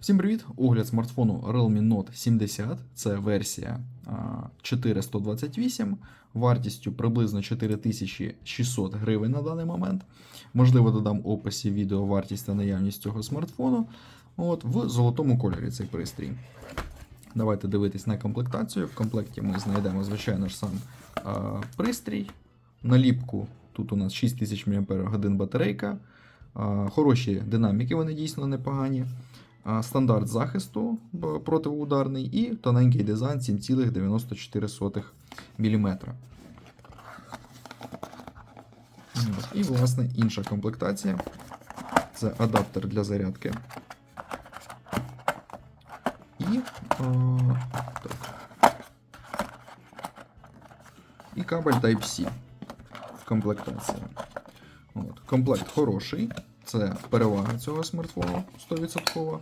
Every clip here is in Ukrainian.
Всім привіт! Огляд смартфону Realme Note 70. Це версія а, 4128, вартістю приблизно 4600 гривень на даний момент. Можливо, додам в описі відео вартість та наявність цього смартфону. От, в золотому кольорі цей пристрій. Давайте дивитись на комплектацію. В комплекті ми знайдемо, звичайно ж, сам а, пристрій. Наліпку тут у нас 6000 мАч батарейка. А, Хороші динаміки, вони дійсно непогані. Стандарт захисту протиударний і тоненький дизайн 7,94 мм. І, власне, інша комплектація. Це адаптер для зарядки. І, е, так. і кабель Type-C в комплектації. От. Комплект хороший. Це перевага цього смартфону 100%.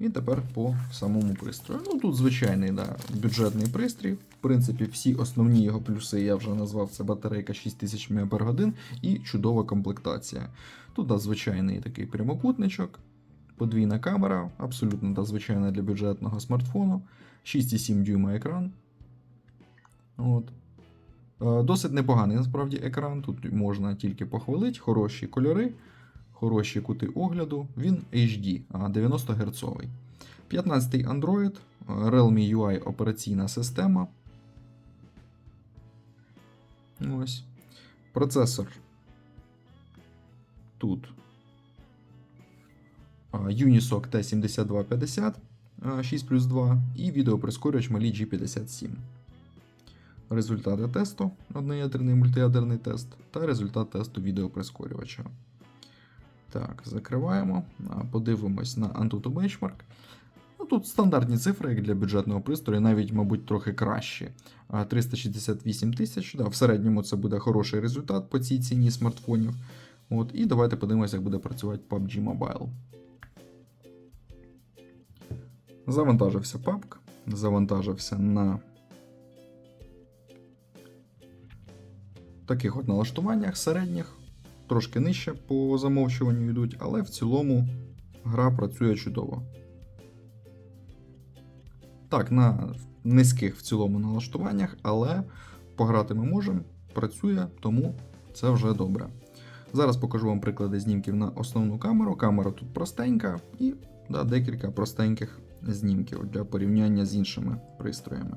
І тепер по самому пристрою. Ну тут звичайний да, бюджетний пристрій. В принципі, всі основні його плюси я вже назвав. Це батарейка 6000 мАч і чудова комплектація. Тут да, звичайний такий прямокутничок, подвійна камера, абсолютно да, звичайна для бюджетного смартфону, 6,7 дюйма екран. От. Е, Досить непоганий насправді екран. Тут можна тільки похвалити, хороші кольори, хороші кути огляду. Він HD, 90 Гц. 15-й Android, Realme UI операційна система. Ось. Процесор. Тут Unisoc T7250 а, 6 плюс 2 і відеоприскорювач Mali G57. Результати тесту, одноядерний мультиядерний тест та результат тесту відеоприскорювача. Так, закриваємо. Подивимось на Antutu Benchmark. Ну, тут стандартні цифри, як для бюджетного пристрою, навіть, мабуть, трохи кращі. 368 тисяч. Да, в середньому це буде хороший результат по цій ціні смартфонів. От, і давайте подивимося, як буде працювати PUBG Mobile. Завантажився PUBG, завантажився на таких от налаштуваннях середніх, трошки нижче по замовчуванню йдуть, але в цілому гра працює чудово. Так, на низьких в цілому налаштуваннях, але пограти ми можемо, працює, тому це вже добре. Зараз покажу вам приклади знімків на основну камеру. Камера тут простенька і да, декілька простеньких знімків для порівняння з іншими пристроями.